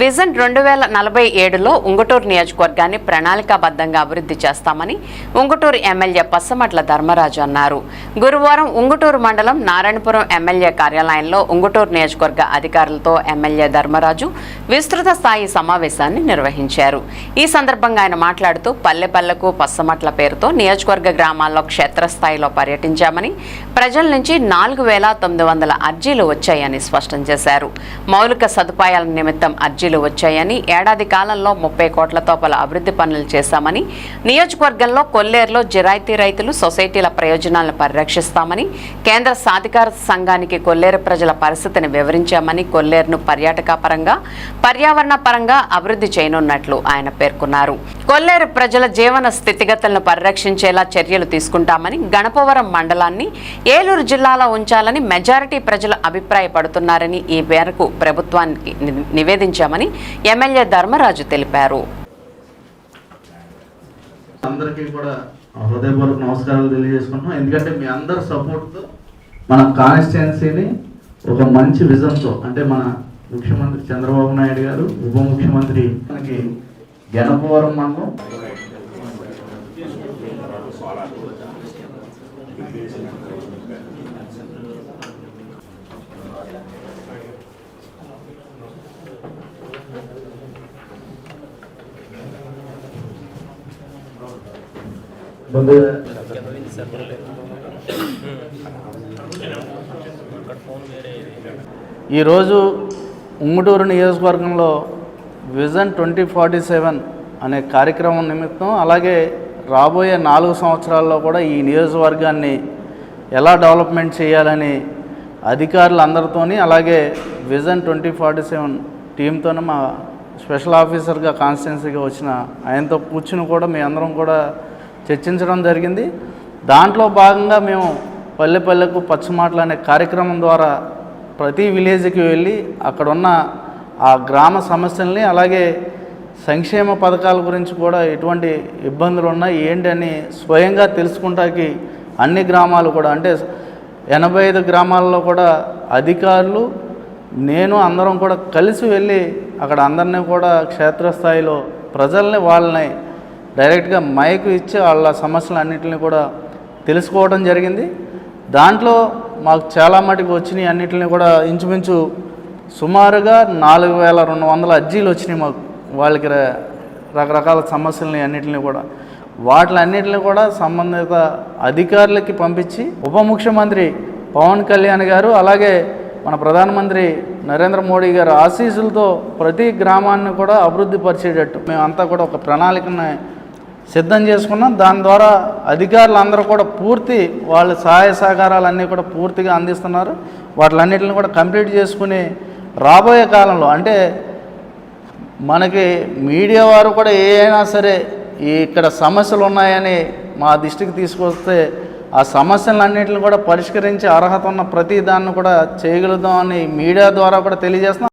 Vision రెండు వేల నలభై ఏడులో ఉంగుటూరు నియోజకవర్గాన్ని ప్రణాళికాబద్ధంగా అభివృద్ధి చేస్తామని ఉంగుటూరు ఎమ్మెల్యే పచ్చమట్ల ధర్మరాజు అన్నారు. గురువారం ఉంగుటూరు మండలం నారాయణపురం ఎమ్మెల్యే కార్యాలయంలో ఉంగుటూరు నియోజకవర్గ అధికారులతో ఎమ్మెల్యే ధర్మరాజు విస్తృత స్థాయి సమావేశాన్ని నిర్వహించారు. ఈ సందర్భంగా ఆయన మాట్లాడుతూ పల్లె పల్లెకు పచ్చమట్ల పేరుతో నియోజకవర్గ గ్రామాల్లో క్షేత్రస్థాయిలో పర్యటించామని ప్రజల నుంచి నాలుగు వేల తొమ్మిది వందల అర్జీలు వచ్చాయని స్పష్టం చేశారు. మౌలిక సదుపాయాల నిమిత్తం అర్జీ అర్జీలు వచ్చాయని ఏడాది కాలంలో ముప్పై కోట్లతో పలు అభివృద్ధి పనులు చేశామని నియోజకవర్గంలో కొల్లేరులో జిరాయితీ రైతులు సొసైటీల ప్రయోజనాలను పరిరక్షిస్తామని కేంద్ర సాధికార సంఘానికి కొల్లేరు ప్రజల పరిస్థితిని వివరించామని కొల్లేరును పర్యాటక పరంగా పర్యావరణ పరంగా అభివృద్ధి చేయనున్నట్లు ఆయన పేర్కొన్నారు. కొల్లేరు ప్రజల జీవన స్థితిగతులను పరిరక్షించేలా చర్యలు తీసుకుంటామని గణపవరం మండలాన్ని ఏలూరు జిల్లాలో ఉంచాలని మెజారిటీ ప్రజలు అభిప్రాయపడుతున్నారని ఈ మేరకు ప్రభుత్వానికి నివేదించామని ఎమ్మెల్యే ధర్మరాజు తెలిపారు. అందరికీ కూడా హృదయపూర్వక నమస్కారాలు తెలియజేసుకుంటున్నాం. ఎందుకంటే మీ అందరి సపోర్ట్తో మన కాన్స్టిట్యున్సీని ఒక మంచి విజన్తో అంటే మన ముఖ్యమంత్రి చంద్రబాబు నాయుడు గారు ఉప ముఖ్యమంత్రి మనకి జనపవరం మండలం ఈరోజు ఉంగుటూరు నియోజకవర్గంలో విజన్ ట్వంటీ ఫార్టీ సెవెన్ అనే కార్యక్రమం నిమిత్తం అలాగే రాబోయే నాలుగు సంవత్సరాల్లో కూడా ఈ నియోజకవర్గాన్ని ఎలా డెవలప్మెంట్ చేయాలని అధికారులందరితోని అలాగే విజన్ ట్వంటీ ఫార్టీ సెవెన్ టీంతో మా స్పెషల్ ఆఫీసర్గా కాన్స్టిట్యున్సీగా వచ్చిన ఆయనతో కూర్చుని కూడా మీ అందరం కూడా చర్చించడం జరిగింది. దాంట్లో భాగంగా మేము పల్లె పల్లెకు పచ్చమాటలు అనే కార్యక్రమం ద్వారా ప్రతి విలేజ్కి వెళ్ళి అక్కడున్న ఆ గ్రామ సమస్యల్ని అలాగే సంక్షేమ పథకాల గురించి కూడా ఎటువంటి ఇబ్బందులు ఉన్నాయి ఏంటని స్వయంగా తెలుసుకుంటాకి అన్ని గ్రామాలు కూడా అంటే ఎనభై ఐదు గ్రామాల్లో కూడా అధికారులు నేను అందరం కూడా కలిసి వెళ్ళి అక్కడ అందరినీ కూడా క్షేత్రస్థాయిలో ప్రజల్ని వాళ్ళని డైరెక్ట్గా మైక్ ఇచ్చి వాళ్ళ సమస్యలు అన్నింటిని కూడా తెలుసుకోవడం జరిగింది. దాంట్లో మాకు చాలా మటుకు వచ్చినాయి అన్నిటిని కూడా ఇంచుమించు సుమారుగా నాలుగు వేల రెండు వందల అర్జీలు వచ్చినాయి మాకు. వాళ్ళకి రకరకాల సమస్యలని అన్నిటిని కూడా. వాటిలన్నిటిని కూడా సంబంధిత అధికారులకి పంపించి ఉప ముఖ్యమంత్రి పవన్ కళ్యాణ్ గారు అలాగే మన ప్రధానమంత్రి నరేంద్ర మోడీ గారు ఆశీస్సులతో ప్రతి గ్రామాన్ని కూడా అభివృద్ధి పరిచేటట్టు మేమంతా కూడా ఒక ప్రణాళికని సిద్ధం చేసుకున్నాం. దాని ద్వారా అధికారులు అందరూ కూడా పూర్తి వాళ్ళ సహాయ సహకారాలన్నీ కూడా పూర్తిగా అందిస్తున్నారు. వాటిలన్నింటిని కూడా కంప్లీట్ చేసుకుని రాబోయే కాలంలో అంటే మనకి మీడియా వారు కూడా ఏ అయినా సరే ఇక్కడ సమస్యలు ఉన్నాయని మా దృష్టికి తీసుకొస్తే ఆ సమస్యలన్నింటిని కూడా పరిష్కరించి అర్హత ఉన్న ప్రతి దాన్ని కూడా చేయగలుగుతామని మీడియా ద్వారా కూడా తెలియజేస్తున్నాం.